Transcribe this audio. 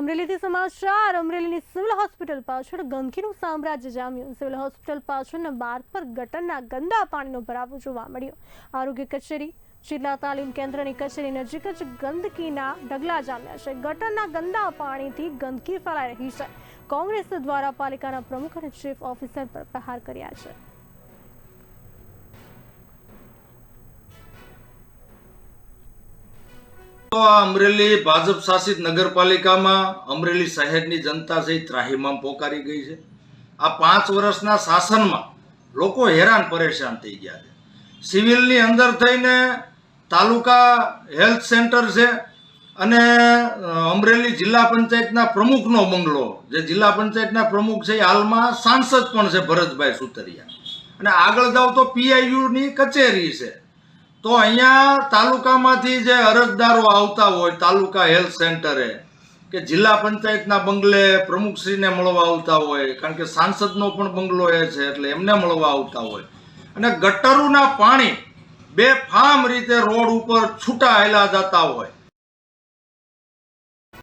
અમરેલીથી સમાચાર. અમરેલીની civil hospital પાછળ ગંદકીનું સામ્રાજ્ય જામ્યું. સિવિલ હોસ્પિટલ પાછળના માર્ગ પર ગટરના ગંદા પાણીનો ભરાવો જોવા મળ્યો. આરોગ્ય કચેરી, જિલ્લા તાલીમ કેન્દ્રની કચેરી નજીક જ ગંદકીના ઢગલા જામ્યા છે. ગટરના ગંદા પાણીથી ગંદકી ફેલાઈ રહી છે. કોંગ્રેસ દ્વારા પાલિકાના પ્રમુખ અને ચીફ ઓફિસર પર પ્રહાર કર્યા છે. તો આ અમરેલી ભાજપ શાસિત નગરપાલિકામાં અમરેલી શહેરની જનતા છે ત્રાહીમામ પોકારી ગઈ છે. આ પાંચ વર્ષના શાસનમાં લોકો હેરાન પરેશાન થઈ ગયા છે. સિવિલની અંદર થઈને તાલુકા હેલ્થ સેન્ટર છે અને અમરેલી જિલ્લા પંચાયતના પ્રમુખનો બંગલો જે જિલ્લા પંચાયતના પ્રમુખ છે હાલમાં સાંસદ પણ છે ભરતભાઈ સુતરિયા. અને આગળ જાવ તો પીઆઈયુની કચેરી છે. તો અહીંયા તાલુકામાંથી જે અરજદારો આવતા હોય, તાલુકા હેલ્થ સેન્ટરે, કે જિલ્લા પંચાયતના બંગલે પ્રમુખશ્રીને મળવા આવતા હોય, કારણ કે સાંસદનો પણ બંગલો એ છે, એટલે એમને મળવા આવતા હોય. અને ગટરોના પાણી બે ફામ રીતે રોડ ઉપર છૂટા હેલા જતા હોય.